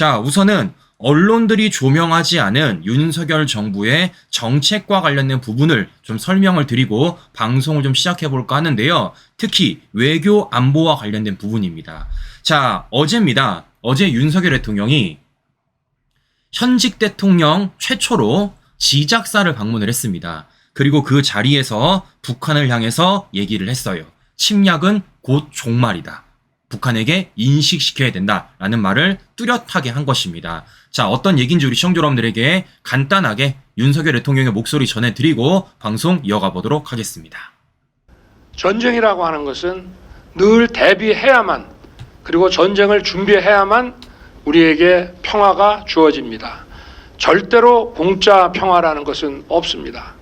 자, 우선은 언론들이 조명하지 않은 윤석열 정부의 정책과 관련된 부분을 좀 설명을 드리고 방송을 좀 시작해 볼까 하는데요. 특히 외교 안보와 관련된 부분입니다. 자, 어제입니다. 어제 윤석열 대통령이 현직 대통령 최초로 지작사를 방문을 했습니다. 그리고 그 자리에서 북한을 향해서 얘기를 했어요. 침략은 곧 종말이다. 북한에게 인식시켜야 된다라는 말을 뚜렷하게 한 것입니다. 자, 어떤 얘기인지 우리 시청자 여러분들에게 간단하게 윤석열 대통령의 목소리 전해드리고 방송 이어가 보도록 하겠습니다. 전쟁이라고 하는 것은 늘 대비해야만 그리고 전쟁을 준비해야만 우리에게 평화가 주어집니다. 절대로 공짜 평화라는 것은 없습니다.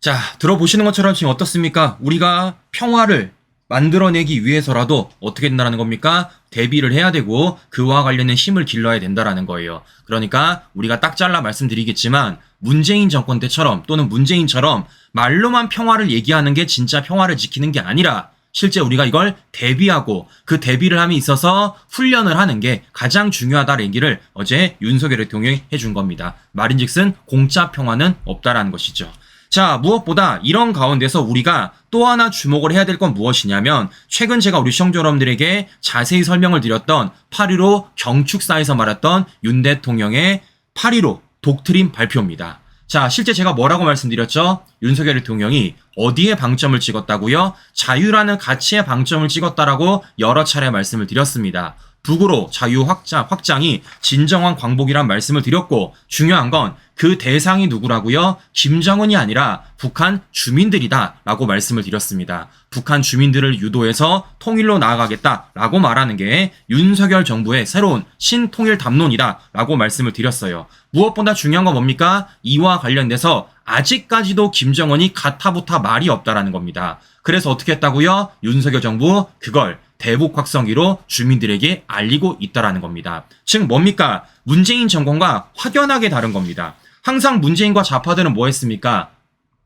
자, 들어보시는 것처럼 지금 어떻습니까? 우리가 평화를 만들어내기 위해서라도 어떻게 된다는 겁니까? 대비를 해야 되고 그와 관련된 힘을 길러야 된다라는 거예요. 그러니까 우리가 딱 잘라 말씀드리겠지만 문재인 정권 때처럼 또는 문재인처럼 말로만 평화를 얘기하는 게 진짜 평화를 지키는 게 아니라 실제 우리가 이걸 대비하고 그 대비를 함에 있어서 훈련을 하는 게 가장 중요하다는 얘기를 어제 윤석열 대통령이 해준 겁니다. 말인즉슨 공짜 평화는 없다라는 것이죠. 자, 무엇보다 이런 가운데서 우리가 또 하나 주목을 해야 될 건 무엇이냐면 최근 제가 우리 시청자 여러분들에게 자세히 설명을 드렸던 8.15 경축사에서 말했던 윤 대통령의 8.15 독트린 발표입니다. 자, 실제 제가 뭐라고 말씀드렸죠? 윤석열 대통령이 어디에 방점을 찍었다고요? 자유라는 가치에 방점을 찍었다라고 여러 차례 말씀을 드렸습니다. 북으로 자유 확장, 확장이 진정한 광복이란 말씀을 드렸고 중요한 건 그 대상이 누구라고요? 김정은이 아니라 북한 주민들이다라고 말씀을 드렸습니다. 북한 주민들을 유도해서 통일로 나아가겠다라고 말하는 게 윤석열 정부의 새로운 신통일 담론이다라고 말씀을 드렸어요. 무엇보다 중요한 건 뭡니까? 이와 관련돼서 아직까지도 김정은이 가타부타 말이 없다라는 겁니다. 그래서 어떻게 했다고요? 윤석열 정부 그걸 대북 확성기로 주민들에게 알리고 있다라는 겁니다. 즉 뭡니까? 문재인 정권과 확연하게 다른 겁니다. 항상 문재인과 좌파들은 뭐 했습니까?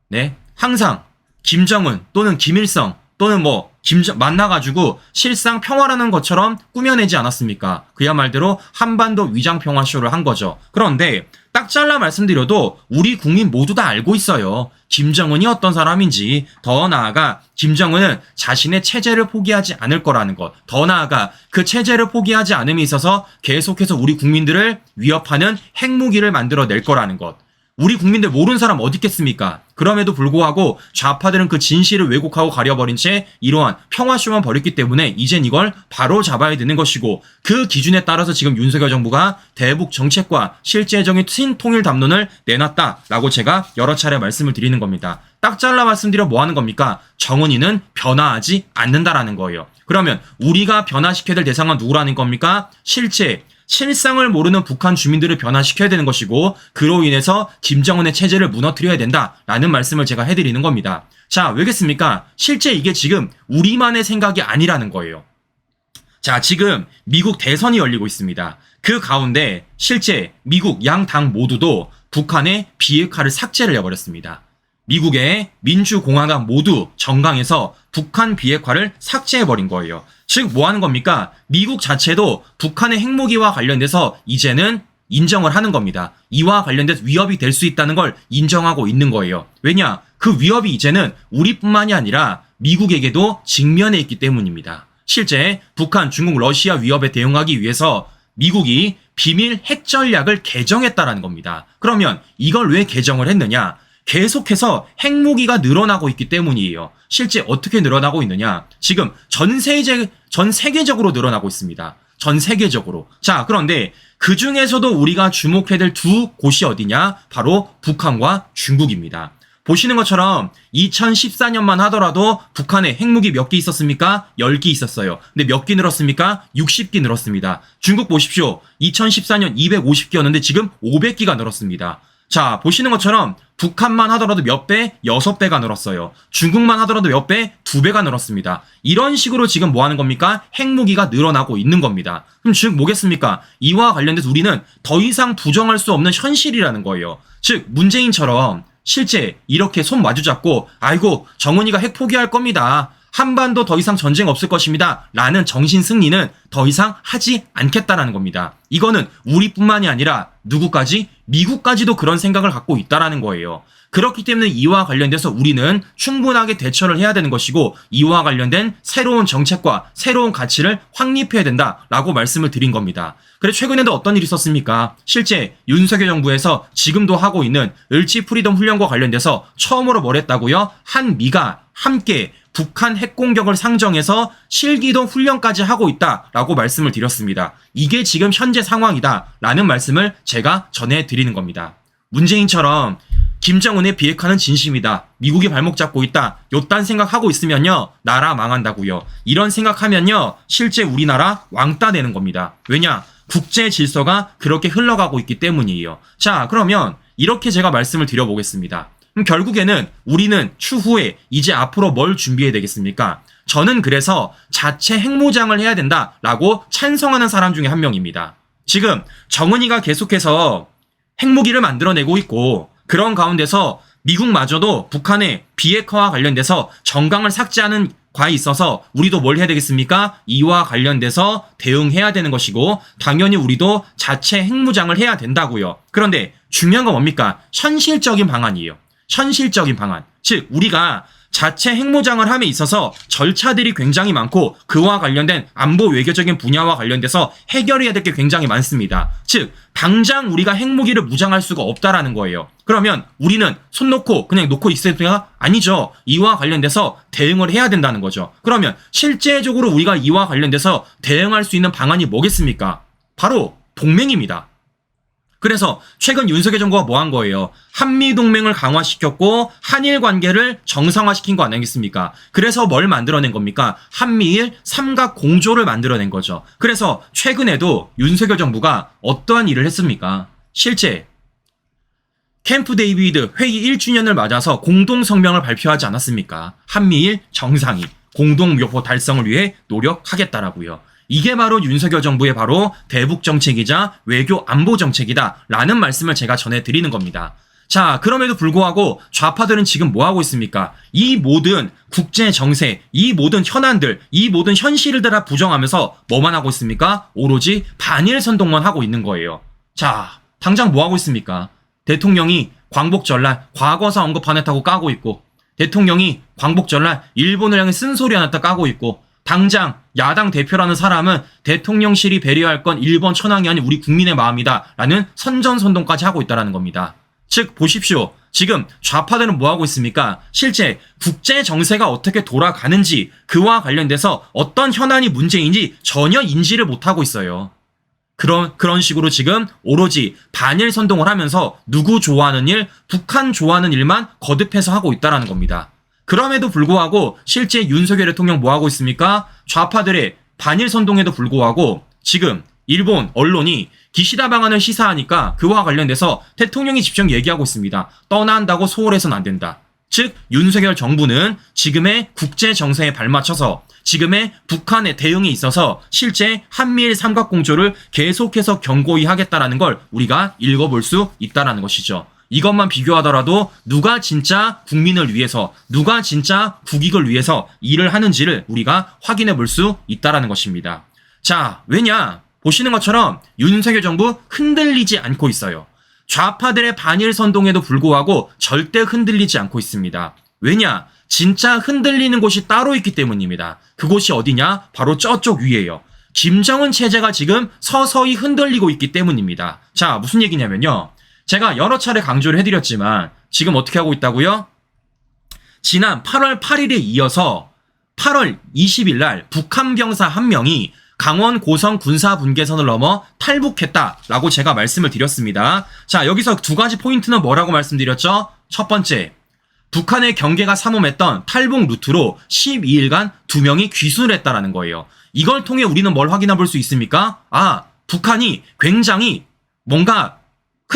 네, 항상 김정은 또는 김일성 또는 뭐 김정 만나가지고 실상 평화라는 것처럼 꾸며내지 않았습니까? 그야말대로 한반도 위장 평화 쇼를 한 거죠. 그런데 딱 잘라 말씀드려도 우리 국민 모두 다 알고 있어요. 김정은이 어떤 사람인지 더 나아가 김정은은 자신의 체제를 포기하지 않을 거라는 것. 더 나아가 그 체제를 포기하지 않음에 있어서 계속해서 우리 국민들을 위협하는 핵무기를 만들어낼 거라는 것. 우리 국민들 모르는 사람 어디 있겠습니까? 그럼에도 불구하고 좌파들은 그 진실을 왜곡하고 가려버린 채 이러한 평화쇼만 벌였기 때문에 이젠 이걸 바로 잡아야 되는 것이고 그 기준에 따라서 지금 윤석열 정부가 대북 정책과 실제적인 친통일 담론을 내놨다라고 제가 여러 차례 말씀을 드리는 겁니다. 딱 잘라 말씀드려 뭐 하는 겁니까? 정은이는 변화하지 않는다라는 거예요. 그러면 우리가 변화시켜야 될 대상은 누구라는 겁니까? 실제 실상을 모르는 북한 주민들을 변화시켜야 되는 것이고 그로 인해서 김정은의 체제를 무너뜨려야 된다라는 말씀을 제가 해드리는 겁니다. 자, 왜겠습니까? 실제 이게 지금 우리만의 생각이 아니라는 거예요. 자, 지금 미국 대선이 열리고 있습니다. 그 가운데 실제 미국 양 당 모두도 북한의 비핵화를 삭제를 해버렸습니다. 미국의 민주공화당 모두 정강에서 북한 비핵화를 삭제해버린 거예요. 즉, 뭐 하는 겁니까? 미국 자체도 북한의 핵무기와 관련돼서 이제는 인정을 하는 겁니다. 이와 관련돼서 위협이 될 수 있다는 걸 인정하고 있는 거예요. 왜냐? 그 위협이 이제는 우리뿐만이 아니라 미국에게도 직면해 있기 때문입니다. 실제 북한, 중국, 러시아 위협에 대응하기 위해서 미국이 비밀 핵 전략을 개정했다라는 겁니다. 그러면 이걸 왜 개정을 했느냐? 계속해서 핵무기가 늘어나고 있기 때문이에요. 실제 어떻게 늘어나고 있느냐? 지금 전 세계 전 세계적으로 늘어나고 있습니다. 전 세계적으로. 자, 그런데 그 중에서도 우리가 주목해야 될 두 곳이 어디냐? 바로 북한과 중국입니다. 보시는 것처럼 2014년만 하더라도 북한에 핵무기 몇 개 있었습니까? 10개 있었어요. 근데 몇 개 늘었습니까? 60개 늘었습니다. 중국 보십시오. 2014년 250개였는데 지금 500개가 늘었습니다. 자, 보시는 것처럼 북한만 하더라도 몇 배? 6배가 늘었어요. 중국만 하더라도 몇 배? 2배가 늘었습니다. 이런 식으로 지금 뭐 하는 겁니까? 핵무기가 늘어나고 있는 겁니다. 그럼 즉 뭐겠습니까? 이와 관련돼서 우리는 더 이상 부정할 수 없는 현실이라는 거예요. 즉, 문재인처럼 실제 이렇게 손 마주 잡고, 아이고, 정은이가 핵 포기할 겁니다. 한반도 더 이상 전쟁 없을 것입니다. 라는 정신 승리는 더 이상 하지 않겠다라는 겁니다. 이거는 우리뿐만이 아니라 누구까지? 미국까지도 그런 생각을 갖고 있다라는 거예요. 그렇기 때문에 이와 관련돼서 우리는 충분하게 대처를 해야 되는 것이고 이와 관련된 새로운 정책과 새로운 가치를 확립해야 된다라고 말씀을 드린 겁니다. 그래 최근에도 어떤 일이 있었습니까? 실제 윤석열 정부에서 지금도 하고 있는 을지 프리덤 훈련과 관련돼서 처음으로 뭘 했다고요? 한미가 함께 북한 핵 공격을 상정해서 실기동 훈련까지 하고 있다라고 말씀을 드렸습니다. 이게 지금 현재 상황이다라는 말씀을 제가 전해드리는 겁니다. 문재인처럼 김정은의 비핵화는 진심이다. 미국이 발목 잡고 있다. 요딴 생각하고 있으면요. 나라 망한다고요. 이런 생각하면요. 실제 우리나라 왕따 되는 겁니다. 왜냐? 국제 질서가 그렇게 흘러가고 있기 때문이에요. 자, 그러면 이렇게 제가 말씀을 드려보겠습니다. 그럼 결국에는 우리는 추후에 이제 앞으로 뭘 준비해야 되겠습니까? 저는 그래서 자체 핵무장을 해야 된다라고 찬성하는 사람 중에 한 명입니다. 지금 정은이가 계속해서 핵무기를 만들어내고 있고 그런 가운데서 미국마저도 북한의 비핵화와 관련돼서 정강을 삭제하는 과에 있어서 우리도 뭘 해야 되겠습니까? 이와 관련돼서 대응해야 되는 것이고 당연히 우리도 자체 핵무장을 해야 된다고요. 그런데 중요한 건 뭡니까? 현실적인 방안이에요. 현실적인 방안. 즉 우리가 자체 핵무장을 함에 있어서 절차들이 굉장히 많고 그와 관련된 안보 외교적인 분야와 관련돼서 해결해야 될 게 굉장히 많습니다. 즉 당장 우리가 핵무기를 무장할 수가 없다라는 거예요. 그러면 우리는 손 놓고 그냥 놓고 있을 때가 아니죠. 이와 관련돼서 대응을 해야 된다는 거죠. 그러면 실제적으로 우리가 이와 관련돼서 대응할 수 있는 방안이 뭐겠습니까? 바로 동맹입니다. 그래서 최근 윤석열 정부가 뭐 한 거예요? 한미 동맹을 강화시켰고 한일 관계를 정상화시킨 거 아니겠습니까? 그래서 뭘 만들어낸 겁니까? 한미일 삼각 공조를 만들어낸 거죠. 그래서 최근에도 윤석열 정부가 어떠한 일을 했습니까? 실제 캠프 데이비드 회의 1주년을 맞아서 공동 성명을 발표하지 않았습니까? 한미일 정상이 공동 목표 달성을 위해 노력하겠다라고요. 이게 바로 윤석열 정부의 바로 대북 정책이자 외교 안보 정책이다라는 말씀을 제가 전해드리는 겁니다. 자, 그럼에도 불구하고 좌파들은 지금 뭐 하고 있습니까? 이 모든 국제 정세, 이 모든 현안들, 이 모든 현실을 다 부정하면서 뭐만 하고 있습니까? 오로지 반일 선동만 하고 있는 거예요. 자, 당장 뭐 하고 있습니까? 대통령이 광복절날 과거사 언급 안 했다고 까고 있고, 대통령이 광복절날 일본을 향해 쓴소리 안 했다 까고 있고, 당장 야당 대표라는 사람은 대통령실이 배려할 건 일본 천황이 아닌 우리 국민의 마음이다. 라는 선전선동까지 하고 있다는 겁니다. 즉, 보십시오. 지금 좌파들은 뭐 하고 있습니까? 실제 국제 정세가 어떻게 돌아가는지 그와 관련돼서 어떤 현안이 문제인지 전혀 인지를 못하고 있어요. 그런, 그런 식으로 지금 오로지 반일 선동을 하면서 누구 좋아하는 일, 북한 좋아하는 일만 거듭해서 하고 있다는 겁니다. 그럼에도 불구하고 실제 윤석열 대통령 뭐 하고 있습니까? 좌파들의 반일 선동에도 불구하고 지금 일본 언론이 기시다 방안을 시사하니까 그와 관련돼서 대통령이 직접 얘기하고 있습니다. 떠난다고 소홀해서는 안 된다. 즉 윤석열 정부는 지금의 국제 정세에 발맞춰서 지금의 북한의 대응에 있어서 실제 한미일 삼각공조를 계속해서 경고히 하겠다라는 걸 우리가 읽어볼 수 있다라는 것이죠. 이것만 비교하더라도 누가 진짜 국민을 위해서 누가 진짜 국익을 위해서 일을 하는지를 우리가 확인해 볼 수 있다라는 것입니다. 자, 왜냐? 보시는 것처럼 윤석열 정부 흔들리지 않고 있어요. 좌파들의 반일 선동에도 불구하고 절대 흔들리지 않고 있습니다. 왜냐? 진짜 흔들리는 곳이 따로 있기 때문입니다. 그곳이 어디냐? 바로 저쪽 위에요. 김정은 체제가 지금 서서히 흔들리고 있기 때문입니다. 자, 무슨 얘기냐면요. 제가 여러 차례 강조를 해드렸지만 지금 어떻게 하고 있다고요? 지난 8월 8일에 이어서 8월 20일 날 북한 병사 한 명이 강원 고성 군사 분계선을 넘어 탈북했다라고 제가 말씀을 드렸습니다. 자, 여기서 두 가지 포인트는 뭐라고 말씀드렸죠? 첫 번째, 북한의 경계가 삼엄했던 탈북 루트로 12일간 두 명이 귀순을 했다라는 거예요. 이걸 통해 우리는 뭘 확인해 볼 수 있습니까? 아, 북한이 굉장히 뭔가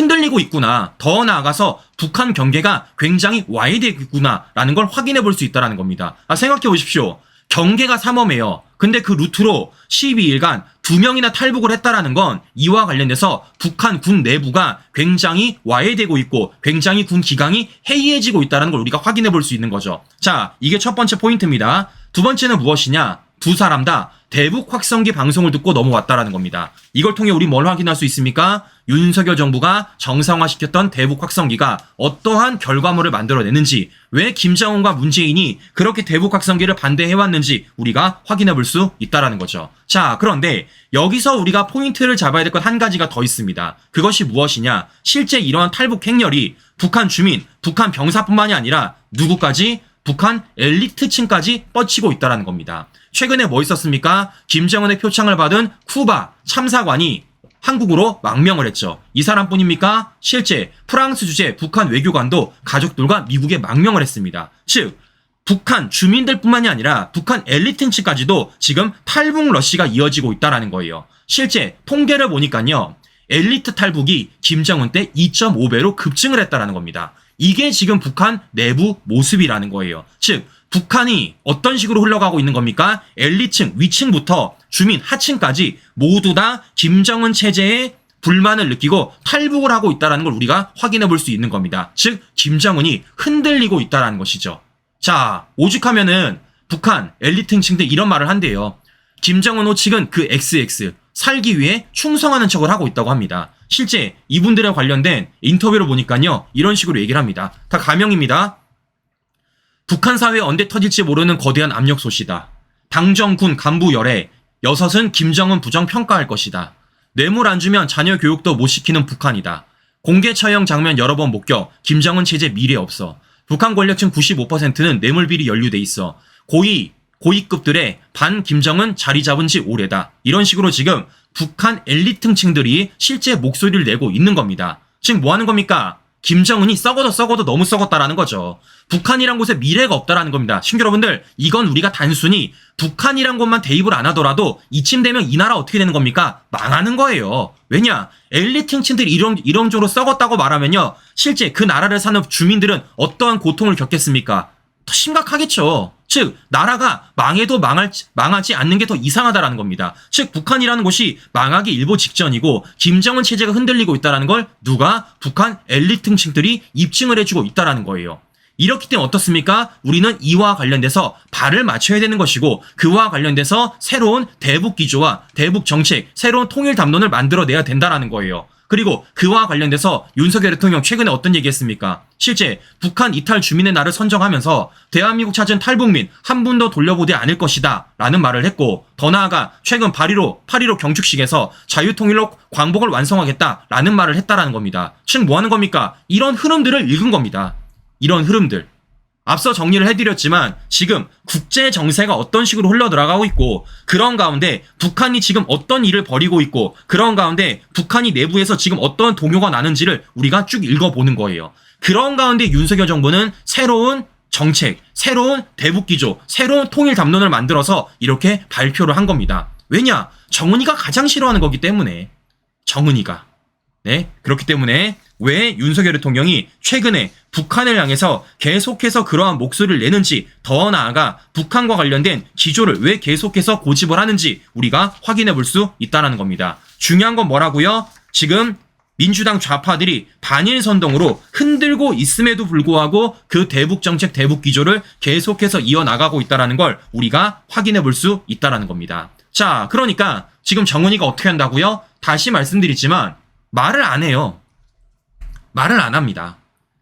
흔들리고 있구나. 더 나아가서 북한 경계가 굉장히 와해되고 있구나라는 걸 확인해 볼 수 있다라는 겁니다. 아, 생각해 보십시오. 경계가 삼엄해요. 근데 그 루트로 12일간 두 명이나 탈북을 했다라는 건 이와 관련돼서 북한 군 내부가 굉장히 와해되고 있고 굉장히 군 기강이 해이해지고 있다는 걸 우리가 확인해 볼 수 있는 거죠. 자, 이게 첫 번째 포인트입니다. 두 번째는 무엇이냐? 두 사람 다 대북 확성기 방송을 듣고 넘어왔다라는 겁니다. 이걸 통해 우리 뭘 확인할 수 있습니까? 윤석열 정부가 정상화시켰던 대북 확성기가 어떠한 결과물을 만들어내는지, 왜 김정은과 문재인이 그렇게 대북 확성기를 반대해왔는지 우리가 확인해 볼 수 있다라는 거죠. 자, 그런데 여기서 우리가 포인트를 잡아야 될 것 한 가지가 더 있습니다. 그것이 무엇이냐? 실제 이러한 탈북 행렬이 북한 주민, 북한 병사뿐만이 아니라 누구까지 북한 엘리트층까지 뻗치고 있다라는 겁니다. 최근에 뭐 있었습니까? 김정은의 표창을 받은 쿠바 참사관이 한국으로 망명을 했죠. 이 사람뿐입니까? 실제 프랑스 주재 북한 외교관도 가족들과 미국에 망명을 했습니다. 즉 북한 주민들뿐만이 아니라 북한 엘리트층까지도 지금 탈북 러시가 이어지고 있다라는 거예요. 실제 통계를 보니까요. 엘리트 탈북이 김정은 때 2.5배로 급증을 했다라는 겁니다. 이게 지금 북한 내부 모습이라는 거예요. 즉 북한이 어떤 식으로 흘러가고 있는 겁니까? 엘리층, 위층부터 주민, 하층까지 모두 다 김정은 체제에 불만을 느끼고 탈북을 하고 있다는 걸 우리가 확인해 볼 수 있는 겁니다. 즉 김정은이 흔들리고 있다는 것이죠. 자, 오죽하면은 북한 엘리트층들 이런 말을 한대요. 김정은 호 측은 그 XX 살기 위해 충성하는 척을 하고 있다고 합니다. 실제 이분들에 관련된 인터뷰를 보니까요 이런 식으로 얘기를 합니다. 다 가명입니다. 북한 사회에 언제 터질지 모르는 거대한 압력 솥이다. 당정군 간부 열애 여섯은 김정은 부정 평가할 것이다. 뇌물 안 주면 자녀 교육도 못 시키는 북한이다. 공개 처형 장면 여러 번 목격. 김정은 체제 미래 없어. 북한 권력층 95%는 뇌물비리 연루돼 있어. 고위 고위급들의 반 김정은 자리 잡은 지 오래다. 이런 식으로 지금 북한 엘리트층들이 실제 목소리를 내고 있는 겁니다. 지금 뭐 하는 겁니까? 김정은이 썩어도 썩어도 너무 썩었다라는 거죠. 북한이란 곳에 미래가 없다라는 겁니다. 신규 여러분들, 이건 우리가 단순히 북한이란 곳만 대입을 안 하더라도 이쯤 되면 이 나라 어떻게 되는 겁니까? 망하는 거예요. 왜냐? 엘리트층들이 이런, 이런 쪽으로 썩었다고 말하면요. 실제 그 나라를 사는 주민들은 어떠한 고통을 겪겠습니까? 더 심각하겠죠. 즉 나라가 망해도 망할 망하지 않는 게 더 이상하다라는 겁니다. 즉 북한이라는 곳이 망하기 일보 직전이고 김정은 체제가 흔들리고 있다라는 걸 누가 북한 엘리트층들이 입증을 해주고 있다라는 거예요. 이렇기 때문에 어떻습니까? 우리는 이와 관련돼서 발을 맞춰야 되는 것이고 그와 관련돼서 새로운 대북 기조와 대북 정책, 새로운 통일 담론을 만들어내야 된다라는 거예요. 그리고 그와 관련돼서 윤석열 대통령 최근에 어떤 얘기했습니까? 실제 북한 이탈 주민의 날을 선정하면서 대한민국 찾은 탈북민 한 분도 돌려보지 않을 것이다 라는 말을 했고 더 나아가 최근 8.15, 8.15 경축식에서 자유통일로 광복을 완성하겠다 라는 말을 했다라는 겁니다. 즉 뭐 하는 겁니까? 이런 흐름들을 읽은 겁니다. 이런 흐름들. 앞서 정리를 해드렸지만 지금 국제 정세가 어떤 식으로 흘러 들어가고 있고 그런 가운데 북한이 지금 어떤 일을 벌이고 있고 그런 가운데 북한이 내부에서 지금 어떤 동요가 나는지를 우리가 쭉 읽어보는 거예요. 그런 가운데 윤석열 정부는 새로운 정책, 새로운 대북 기조, 새로운 통일 담론을 만들어서 이렇게 발표를 한 겁니다. 왜냐? 정은이가 가장 싫어하는 거기 때문에 정은이가 네 그렇기 때문에 왜 윤석열 대통령이 최근에 북한을 향해서 계속해서 그러한 목소리를 내는지 더 나아가 북한과 관련된 기조를 왜 계속해서 고집을 하는지 우리가 확인해 볼 수 있다는 겁니다. 중요한 건 뭐라고요? 지금 민주당 좌파들이 반일 선동으로 흔들고 있음에도 불구하고 그 대북 정책 대북 기조를 계속해서 이어나가고 있다는 걸 우리가 확인해 볼 수 있다는 겁니다. 자, 그러니까 지금 정은이가 어떻게 한다고요? 다시 말씀드리지만 말을 안 해요. 말을 안 합니다.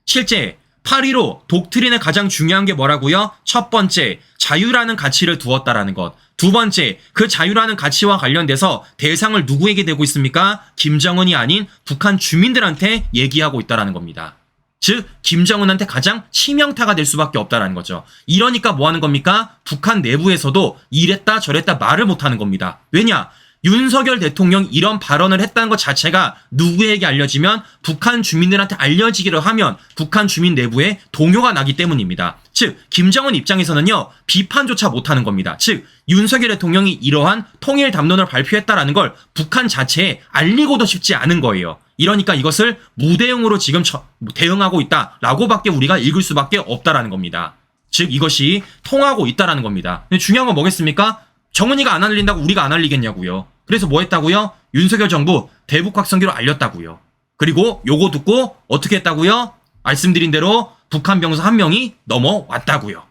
실제 8.15 독트린의 가장 중요한 게 뭐라고요? 첫 번째, 자유라는 가치를 두었다라는 것. 두 번째, 그 자유라는 가치와 관련돼서 대상을 누구에게 대고 있습니까? 김정은이 아닌 북한 주민들한테 얘기하고 있다라는 겁니다. 즉, 김정은한테 가장 치명타가 될 수밖에 없다라는 거죠. 이러니까 뭐 하는 겁니까? 북한 내부에서도 이랬다 저랬다 말을 못 하는 겁니다. 왜냐? 윤석열 대통령 이런 발언을 했다는 것 자체가 누구에게 알려지면 북한 주민들한테 알려지기를 하면 북한 주민 내부에 동요가 나기 때문입니다. 즉 김정은 입장에서는요 비판조차 못하는 겁니다. 즉 윤석열 대통령이 이러한 통일 담론을 발표했다라는 걸 북한 자체에 알리고도 싶지 않은 거예요. 이러니까 이것을 무대응으로 지금 처- 대응하고 있다라고밖에 우리가 읽을 수밖에 없다라는 겁니다. 즉 이것이 통하고 있다라는 겁니다. 근데 중요한 건 뭐겠습니까? 정은이가 안 알린다고 우리가 안 알리겠냐고요. 그래서 뭐 했다고요? 윤석열 정부 대북 확성기로 알렸다고요. 그리고 요거 듣고 어떻게 했다고요? 말씀드린 대로 북한 병사 한 명이 넘어왔다고요.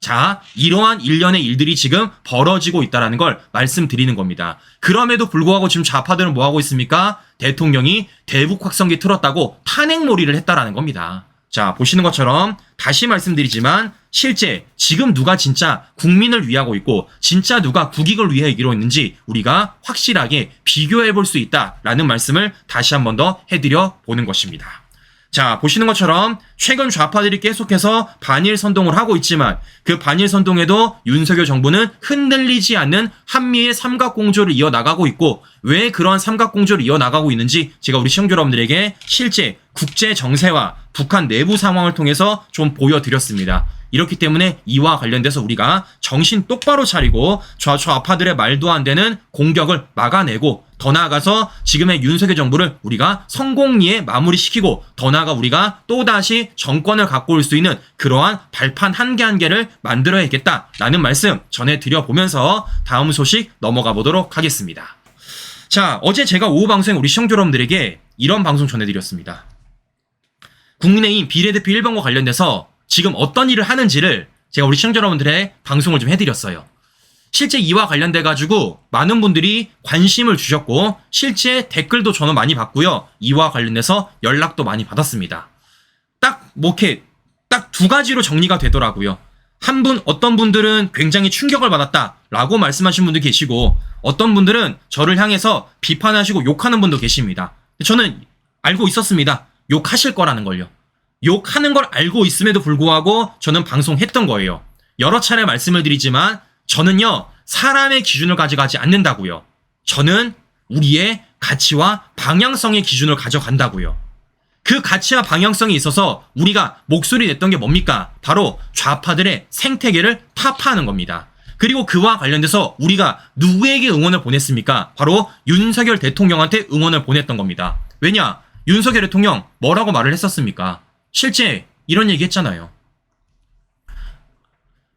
자, 이러한 일련의 일들이 지금 벌어지고 있다는 걸 말씀드리는 겁니다. 그럼에도 불구하고 지금 좌파들은 뭐 하고 있습니까? 대통령이 대북 확성기 틀었다고 탄핵몰이를 했다라는 겁니다. 자, 보시는 것처럼 다시 말씀드리지만 실제 지금 누가 진짜 국민을 위하고 있고 진짜 누가 국익을 위해 이기로 있는지 우리가 확실하게 비교해 볼 수 있다라는 말씀을 다시 한 번 더 해드려 보는 것입니다. 자, 보시는 것처럼 최근 좌파들이 계속해서 반일 선동을 하고 있지만 그 반일 선동에도 윤석열 정부는 흔들리지 않는 한미의 삼각공조를 이어나가고 있고 왜 그러한 삼각공조를 이어나가고 있는지 제가 우리 시청자 여러분들에게 실제 국제 정세와 북한 내부 상황을 통해서 좀 보여드렸습니다. 이렇기 때문에 이와 관련돼서 우리가 정신 똑바로 차리고 좌좌파들의 말도 안 되는 공격을 막아내고 더 나아가서 지금의 윤석열 정부를 우리가 성공리에 마무리시키고 더 나아가 우리가 또다시 정권을 갖고 올 수 있는 그러한 발판 한 개 한 개를 만들어야겠다라는 말씀 전해드려 보면서 다음 소식 넘어가 보도록 하겠습니다. 자, 어제 제가 오후 방송에 우리 시청자 여러분들에게 이런 방송 전해드렸습니다. 국민의힘 비례대표 1번과 관련돼서 지금 어떤 일을 하는지를 제가 우리 시청자 여러분들의 방송을 좀 해드렸어요. 실제 이와 관련돼 가지고 많은 분들이 관심을 주셨고 실제 댓글도 저는 많이 받고요. 이와 관련돼서 연락도 많이 받았습니다. 딱뭐 이렇게 딱 두 가지로 정리가 되더라고요. 한 분 어떤 분들은 굉장히 충격을 받았다라고 말씀하신 분도 계시고 어떤 분들은 저를 향해서 비판하시고 욕하는 분도 계십니다. 저는 알고 있었습니다. 욕하실 거라는 걸요. 욕하는 걸 알고 있음에도 불구하고 저는 방송했던 거예요. 여러 차례 말씀을 드리지만 저는요, 사람의 기준을 가져가지 않는다고요. 저는 우리의 가치와 방향성의 기준을 가져간다고요. 그 가치와 방향성이 있어서 우리가 목소리 냈던 게 뭡니까? 바로 좌파들의 생태계를 타파하는 겁니다. 그리고 그와 관련돼서 우리가 누구에게 응원을 보냈습니까? 바로 윤석열 대통령한테 응원을 보냈던 겁니다. 왜냐? 윤석열 대통령 뭐라고 말을 했었습니까? 실제 이런 얘기 했잖아요.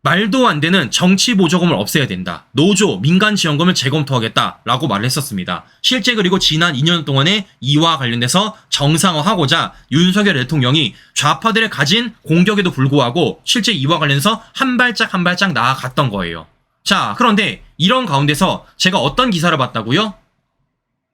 말도 안 되는 정치 보조금을 없애야 된다. 노조, 민간 지원금을 재검토하겠다라고 말을 했었습니다. 실제 그리고 지난 2년 동안에 이와 관련돼서 정상화하고자 윤석열 대통령이 좌파들의 가진 공격에도 불구하고 실제 이와 관련해서 한 발짝 한 발짝 나아갔던 거예요. 자, 그런데 이런 가운데서 제가 어떤 기사를 봤다고요?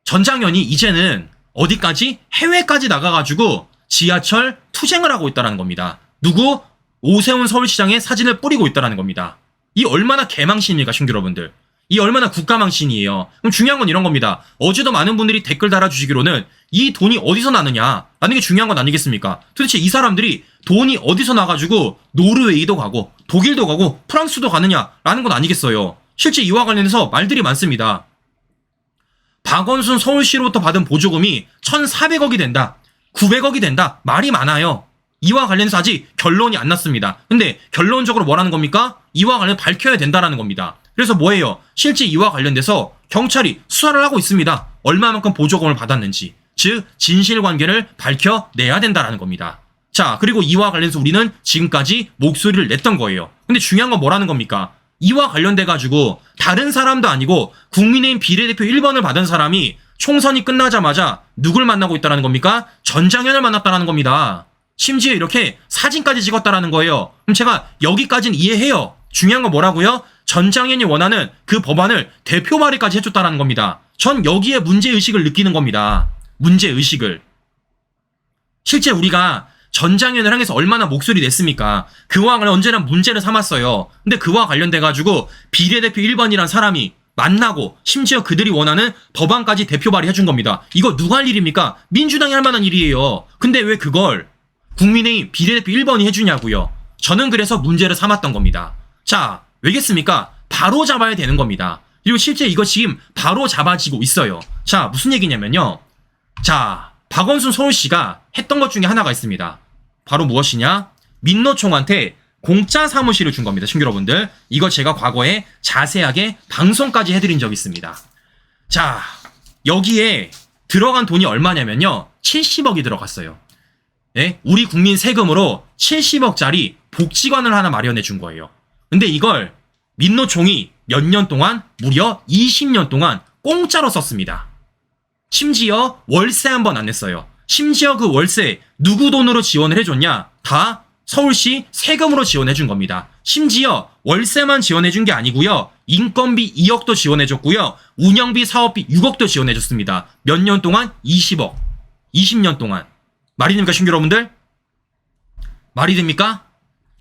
전장현이 이제는 어디까지? 해외까지 나가가지고 지하철 투쟁을 하고 있다는 겁니다. 누구? 오세훈 서울시장의 사진을 뿌리고 있다는 겁니다. 이 얼마나 개망신입니까, 신규 여러분들. 이 얼마나 국가망신이에요. 그럼 중요한 건 이런 겁니다. 어제도 많은 분들이 댓글 달아주시기로는 이 돈이 어디서 나느냐 라는 게 중요한 건 아니겠습니까? 도대체 이 사람들이 돈이 어디서 나가지고 노르웨이도 가고 독일도 가고 프랑스도 가느냐라는 건 아니겠어요. 실제 이와 관련해서 말들이 많습니다. 박원순 서울시로부터 받은 보조금이 1,400억이 된다. 900억이 된다. 말이 많아요. 이와 관련해서 아직 결론이 안 났습니다. 근데 결론적으로 뭐라는 겁니까? 이와 관련 밝혀야 된다라는 겁니다. 그래서 뭐예요? 실제 이와 관련돼서 경찰이 수사를 하고 있습니다. 얼마만큼 보조금을 받았는지. 즉, 진실관계를 밝혀내야 된다라는 겁니다. 자, 그리고 이와 관련해서 우리는 지금까지 목소리를 냈던 거예요. 근데 중요한 건 뭐라는 겁니까? 이와 관련돼가지고 다른 사람도 아니고 국민의힘 비례대표 1번을 받은 사람이 총선이 끝나자마자 누굴 만나고 있다는 겁니까? 전장현을 만났다는 겁니다. 심지어 이렇게 사진까지 찍었다라는 거예요. 그럼 제가 여기까지는 이해해요. 중요한 건 뭐라고요? 전장현이 원하는 그 법안을 대표 발의까지 해줬다라는 겁니다. 전 여기에 문제의식을 느끼는 겁니다. 문제의식을. 실제 우리가 전장현을 향해서 얼마나 목소리 냈습니까? 관련 언제나 문제를 삼았어요. 근데 그와 관련돼가지고 비례대표 1번이란 사람이 만나고 심지어 그들이 원하는 법안까지 대표 발의해준 겁니다. 이거 누가 할 일입니까? 민주당이 할 만한 일이에요. 근데 왜 그걸 국민의힘 비례대표 1번이 해주냐고요. 저는 그래서 문제를 삼았던 겁니다. 자, 왜겠습니까? 바로 잡아야 되는 겁니다. 그리고 실제 이거 지금 바로 잡아지고 있어요. 자, 무슨 얘기냐면요. 자, 박원순 서울시가 했던 것 중에 하나가 있습니다. 바로 무엇이냐? 민노총한테 공짜 사무실을 준 겁니다. 신규 여러분들. 이거 제가 과거에 자세하게 방송까지 해드린 적이 있습니다. 자, 여기에 들어간 돈이 얼마냐면요. 70억이 들어갔어요. 예? 우리 국민 세금으로 70억짜리 복지관을 하나 마련해 준 거예요. 근데 이걸 민노총이 몇 년 동안 무려 20년 동안 공짜로 썼습니다. 심지어 월세 한 번 안 냈어요. 심지어 그 월세 누구 돈으로 지원을 해줬냐? 다 서울시 세금으로 지원해 준 겁니다. 심지어 월세만 지원해 준 게 아니고요. 인건비 2억도 지원해 줬고요. 운영비 사업비 6억도 지원해 줬습니다. 몇 년 동안 20억. 20년 동안. 말이 됩니까, 신규 여러분들? 말이 됩니까?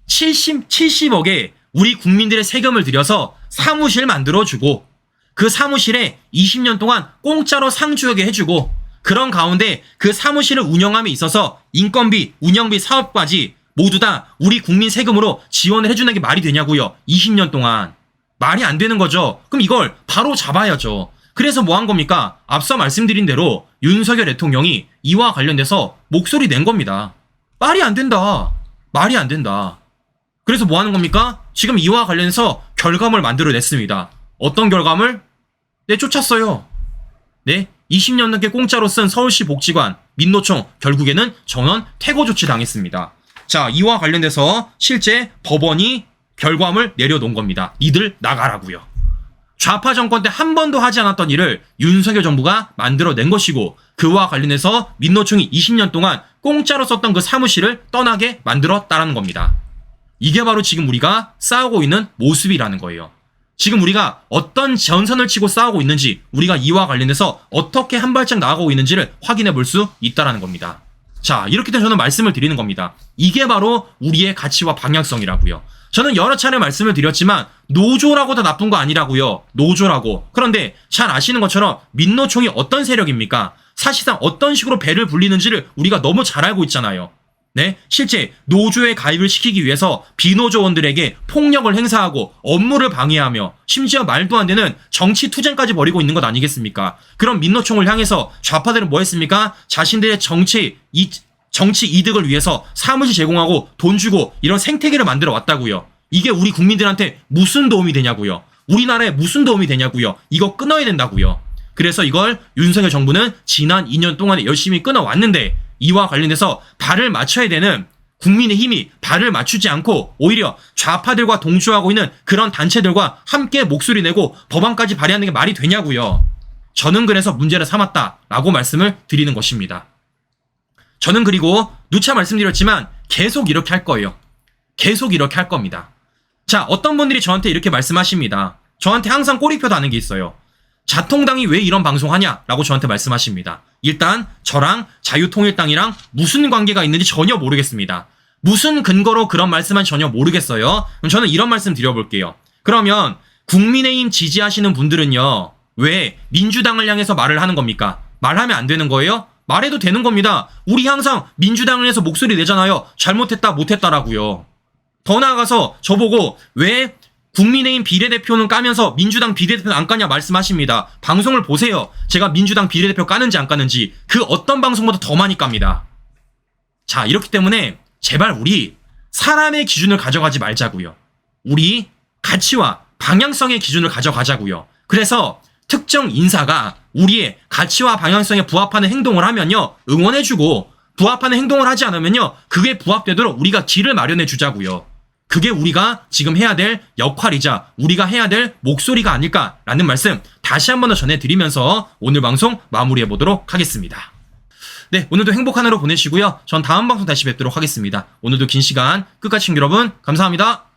70, 70억에 우리 국민들의 세금을 들여서 사무실 만들어주고 그 사무실에 20년 동안 공짜로 상주하게 해주고 그런 가운데 그 사무실을 운영함에 있어서 인건비, 운영비, 사업까지 모두 다 우리 국민 세금으로 지원을 해주는 게 말이 되냐고요. 20년 동안. 말이 안 되는 거죠. 그럼 이걸 바로 잡아야죠. 그래서 뭐 한 겁니까? 앞서 말씀드린 대로 윤석열 대통령이 이와 관련돼서 목소리 낸 겁니다. 말이 안 된다. 말이 안 된다. 그래서 뭐 하는 겁니까? 지금 이와 관련해서 결과물 만들어냈습니다. 어떤 결과물? 네, 쫓았어요. 네, 20년 넘게 공짜로 쓴 서울시 복지관, 민노총 결국에는 전원 퇴거 조치 당했습니다. 자, 이와 관련돼서 실제 법원이 결과물 내려놓은 겁니다. 니들 나가라고요. 좌파 정권 때 한 번도 하지 않았던 일을 윤석열 정부가 만들어낸 것이고 그와 관련해서 민노총이 20년 동안 공짜로 썼던 그 사무실을 떠나게 만들었다라는 겁니다. 이게 바로 지금 우리가 싸우고 있는 모습이라는 거예요. 지금 우리가 어떤 전선을 치고 싸우고 있는지 우리가 이와 관련해서 어떻게 한 발짝 나아가고 있는지를 확인해 볼 수 있다라는 겁니다. 자, 이렇게 되면 저는 말씀을 드리는 겁니다. 이게 바로 우리의 가치와 방향성이라고요. 저는 여러 차례 말씀을 드렸지만 노조라고 다 나쁜 거 아니라고요. 노조라고. 그런데 잘 아시는 것처럼 민노총이 어떤 세력입니까? 사실상 어떤 식으로 배를 불리는지를 우리가 너무 잘 알고 있잖아요. 네, 실제 노조에 가입을 시키기 위해서 비노조원들에게 폭력을 행사하고 업무를 방해하며 심지어 말도 안 되는 정치 투쟁까지 벌이고 있는 것 아니겠습니까? 그럼 민노총을 향해서 좌파들은 뭐 했습니까? 자신들의 정치 이 정치 이득을 위해서 사무실 제공하고 돈 주고 이런 생태계를 만들어 왔다고요. 이게 우리 국민들한테 무슨 도움이 되냐고요. 우리나라에 무슨 도움이 되냐고요. 이거 끊어야 된다고요. 그래서 이걸 윤석열 정부는 지난 2년 동안에 열심히 끊어왔는데 이와 관련해서 발을 맞춰야 되는 국민의 힘이 발을 맞추지 않고 오히려 좌파들과 동조하고 있는 그런 단체들과 함께 목소리 내고 법안까지 발의하는 게 말이 되냐고요. 저는 그래서 문제를 삼았다라고 말씀을 드리는 것입니다. 저는 그리고 누차 말씀드렸지만 계속 이렇게 할 거예요. 계속 이렇게 할 겁니다. 자, 어떤 분들이 저한테 이렇게 말씀하십니다. 저한테 항상 꼬리표 다는 게 있어요. 자통당이 왜 이런 방송하냐? 라고 저한테 말씀하십니다. 일단 저랑 자유통일당이랑 무슨 관계가 있는지 전혀 모르겠습니다. 무슨 근거로 그런 말씀한 전혀 모르겠어요. 그럼 저는 이런 말씀 드려볼게요. 그러면 국민의힘 지지하시는 분들은요. 왜 민주당을 향해서 말을 하는 겁니까? 말하면 안 되는 거예요? 말해도 되는 겁니다. 우리 항상 민주당을 해서 목소리 내잖아요. 잘못했다 못했다라고요. 더 나아가서 저보고 왜 국민의힘 비례대표는 까면서 민주당 비례대표는 안 까냐 말씀하십니다. 방송을 보세요. 제가 민주당 비례대표 까는지 안 까는지 그 어떤 방송보다 더 많이 깝니다. 자, 이렇기 때문에 제발 우리 사람의 기준을 가져가지 말자고요. 우리 가치와 방향성의 기준을 가져가자고요. 그래서 특정 인사가 우리의 가치와 방향성에 부합하는 행동을 하면요. 응원해주고 부합하는 행동을 하지 않으면요. 그게 부합되도록 우리가 길을 마련해 주자고요. 그게 우리가 지금 해야 될 역할이자 우리가 해야 될 목소리가 아닐까라는 말씀 다시 한 번 더 전해드리면서 오늘 방송 마무리해 보도록 하겠습니다. 네, 오늘도 행복한 하루 보내시고요. 전 다음 방송 다시 뵙도록 하겠습니다. 오늘도 긴 시간 끝까지 여러분 감사합니다.